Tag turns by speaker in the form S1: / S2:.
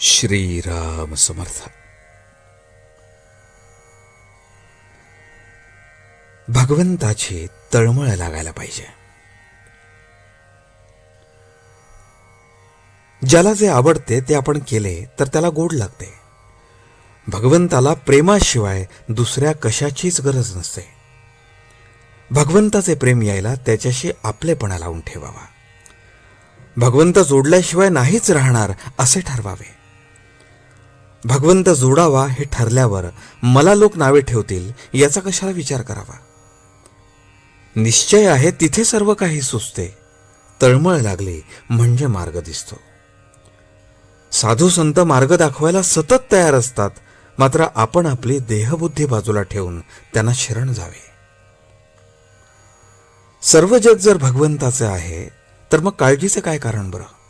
S1: श्रीराम समर्थ. भगवंताची तळमळ लागायला पाहिजे. ज्याला जे आवडते ते आपण केले तर त्याला गोड लागते. भगवंताला प्रेमाशिवाय दुसऱ्या कशाचीच गरज नसते. भगवंताचे प्रेम यायला त्याच्याशी आपलेपणा लावून ठेवावा. भगवंत जोडल्याशिवाय नाहीच राहणार असे ठरवावे. भगवंत जोडावा हे ठरल्यावर मला लोक नावे ठेवतील याचा कशाला विचार करावा? निश्चय आहे तिथे सर्व काही सुचते. तळमळ लागली म्हणजे मार्ग दिसतो. साधू संत मार्ग दाखवायला सतत तयार असतात मात्र आपण आपली देहबुद्धी बाजूला ठेवून त्यांना शरण जावे. सर्व जग जर भगवंताचे आहे तर मग काळजीचं काय कारण बरं?